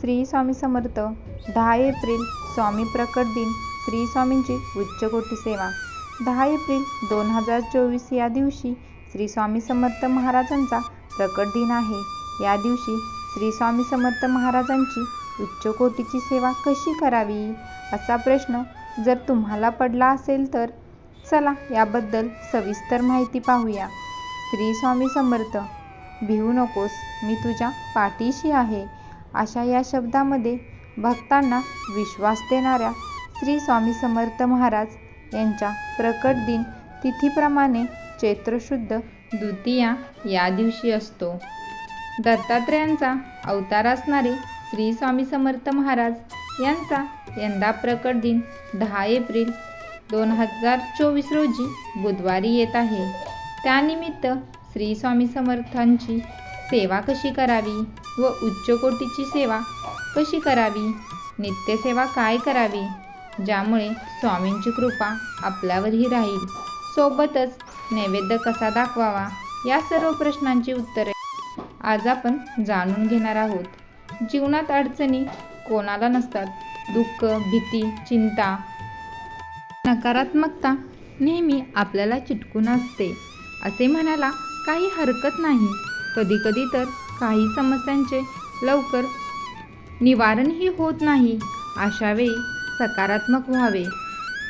श्री स्वामी समर्थ. दहा एप्रिल स्वामी प्रकट दिन श्री स्वामींची उच्चकोटी सेवा. दहा एप्रिल दोन हजार चोवीस या दिवशी श्री स्वामी समर्थ महाराजांचा प्रकट दिन आहे. या दिवशी श्री स्वामी समर्थ महाराजांची उच्चकोटीची सेवा कशी करावी? असा प्रश्न जर तुम्हाला पडला असेल तर चला याबद्दल सविस्तर माहिती पाहूया. श्री स्वामी समर्थ भिवू नकोस मी तुझ्या पाठीशी आहे. अशा या शब्दामध्ये भक्तांना विश्वास देणाऱ्या श्री स्वामी समर्थ महाराज यांच्या प्रकट दिन तिथीप्रमाणे चैत्रशुद्ध द्वितीया या दिवशी असतो. दत्तात्रेयांचा अवतार असणारे श्री स्वामी समर्थ महाराज यांचा यंदा प्रकट दिन दहा एप्रिल दोन हजार चोवीस रोजी बुधवारी येत आहे. त्यानिमित्त श्री स्वामी समर्थांची सेवा कशी करावी व उच्चकोटीची सेवा कशी करावी? नित्यसेवा काय करावी? ज्यामुळे स्वामींची कृपा आपल्यावरही राहील. सोबतच नैवेद्य कसा दाखवावा? या सर्व प्रश्नांची उत्तरे आज आपण जाणून घेणार आहोत. जीवनात अडचणी कोणाला नसतात. दुःख भीती चिंता नकारात्मकता नेहमी आपल्याला चिटकून असते. असे म्हणायला काही हरकत नाही. कधीकधी तर काही समस्यांचे लवकर निवारणही होत नाही. अशावेळी सकारात्मक व्हावे.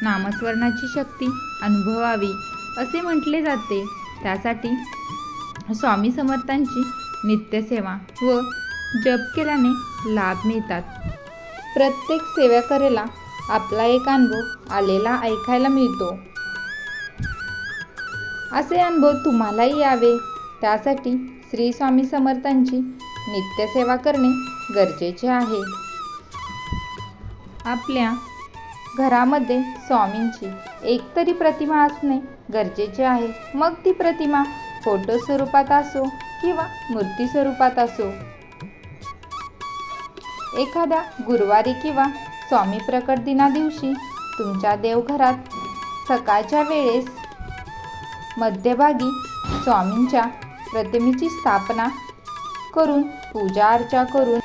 नामस्मरणाची शक्ती अनुभवावी असे म्हटले जाते. त्यासाठी स्वामी समर्थांची नित्यसेवा व जप केल्याने लाभ मिळतात. प्रत्येक सेवा करेला आपला एक अनुभव आलेला ऐकायला मिळतो. असे अनुभव तुम्हालाही यावे. त्यासाठी श्री स्वामी समर्थांची नित्यसेवा करणे गरजेचे आहे. आपल्या घरामध्ये स्वामींची एकतरी प्रतिमा असणे गरजेचे आहे. मग ती प्रतिमा फोटो स्वरूपात असो किंवा मूर्ती स्वरूपात असो. एखाद्या गुरुवारी किंवा स्वामी प्रकट दिना दिवशी तुमच्या देवघरात सकाळच्या वेळेस मध्यभागी स्वामींच्या प्रतिमेची स्थापना करून पूजा अर्चा करून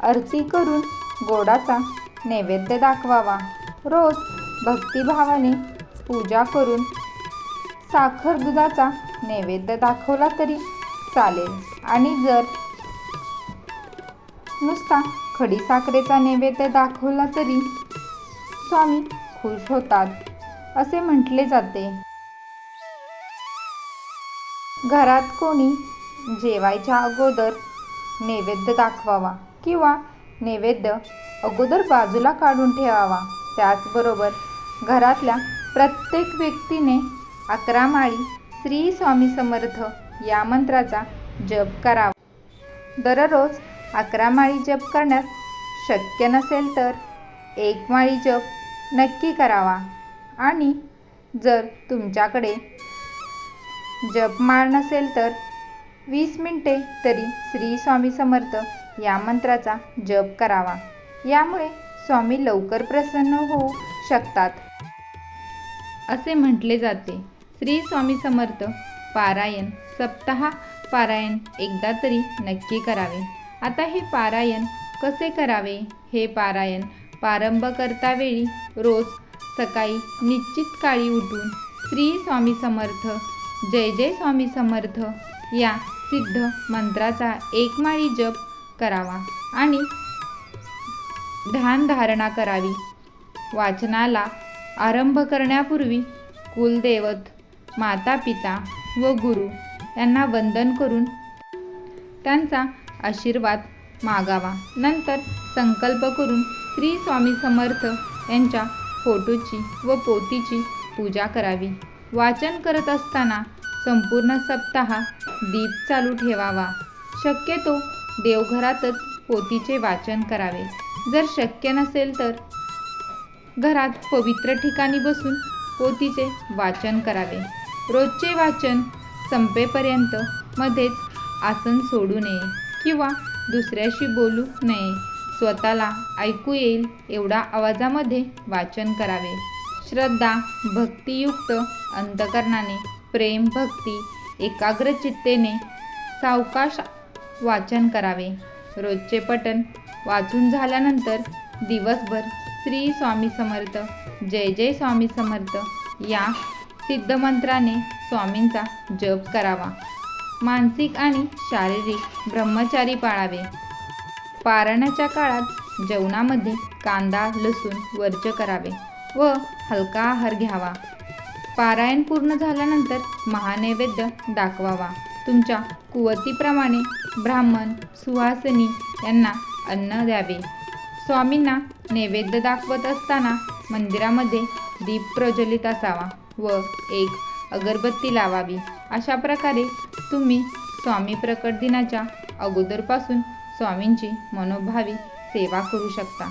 आरती करून गोडाचा नैवेद्य दाखवावा. रोज भक्तिभावाने पूजा करून साखर दुधाचा नैवेद्य दाखवला तरी चालेल. आणि जर नुसता खडी साखरेचा नैवेद्य दाखवला तरी स्वामी खुश होतात असे म्हटले जाते. घरात कोणी जेवायच्या अगोदर नैवेद्य दाखवावा किंवा नैवेद्य अगोदर बाजूला काढून ठेवावा. त्याचबरोबर घरातल्या प्रत्येक व्यक्तीने अकरा माळी श्री स्वामी समर्थ या मंत्राचा जप करावा. दररोज अकरा माळी जप करण्यास शक्य नसेल तर एक माळी जप नक्की करावा. आणि जर तुमच्याकडे जपमाळ नसेल तर वीस मिनिटे तरी श्री स्वामी समर्थ या मंत्राचा जप करावा. यामुळे स्वामी लवकर प्रसन्न होऊ शकतात. असे म्हटले जाते. श्री स्वामी समर्थ पारायण सप्ताह पारायण एकदा तरी नक्की करावे. आता हे पारायण कसे करावे? हे पारायण प्रारंभ करतावेळी रोज सकाळी निश्चित काळी उठून श्री स्वामी समर्थ जय जय स्वामी समर्थ. या सिद्ध मंत्राचा एकमाळी जप करावा आणि ध्यानधारणा करावी. वाचनाला आरंभ करण्यापूर्वी कुलदैवत माता पिता व गुरु यांना वंदन करून त्यांचा आशीर्वाद मागावा. नंतर संकल्प करून श्री स्वामी समर्थ यांच्या फोटोची व पोतीची पूजा करावी. वाचन करत असताना संपूर्ण सप्ताह दीप चालू ठेवावा. शक्यतो देवघरातच पोतीचे वाचन करावे. जर शक्य नसेल तर घरात पवित्र ठिकाणी बसून पोतीचे वाचन करावे. रोजचे वाचन संपेपर्यंत मध्येच आसन सोडू नये किंवा दुसऱ्याशी बोलू नये. स्वतःला ऐकू येईल एवढा आवाजामध्ये वाचन करावे. श्रद्धा भक्तियुक्त अंतकरणाने प्रेम भक्ती एकाग्र चित्तेने सावकाश वाचन करावे. रोजचे पठण वाचून झाल्यानंतर दिवसभर श्री स्वामी समर्थ जय जय स्वामी समर्थ या सिद्धमंत्राने स्वामींचा जप करावा. मानसिक आणि शारीरिक ब्रह्मचारी पाळावे. पारणाच्या काळात जेवणामध्ये कांदा लसूण वर्ज करावे. व हलका आहार घ्यावा. पारायण पूर्ण झाल्यानंतर महानैवेद्य दाखवावा. तुमच्या कुवतीप्रमाणे ब्राह्मण सुहासनी यांना अन्न द्यावे. स्वामींना नैवेद्य दाखवत असताना मंदिरामध्ये दीप प्रज्वलित असावा व एक अगरबत्ती लावावी. अशा प्रकारे तुम्ही स्वामी प्रकट दिनाच्या अगोदरपासून स्वामींची मनोभावी सेवा करू शकता.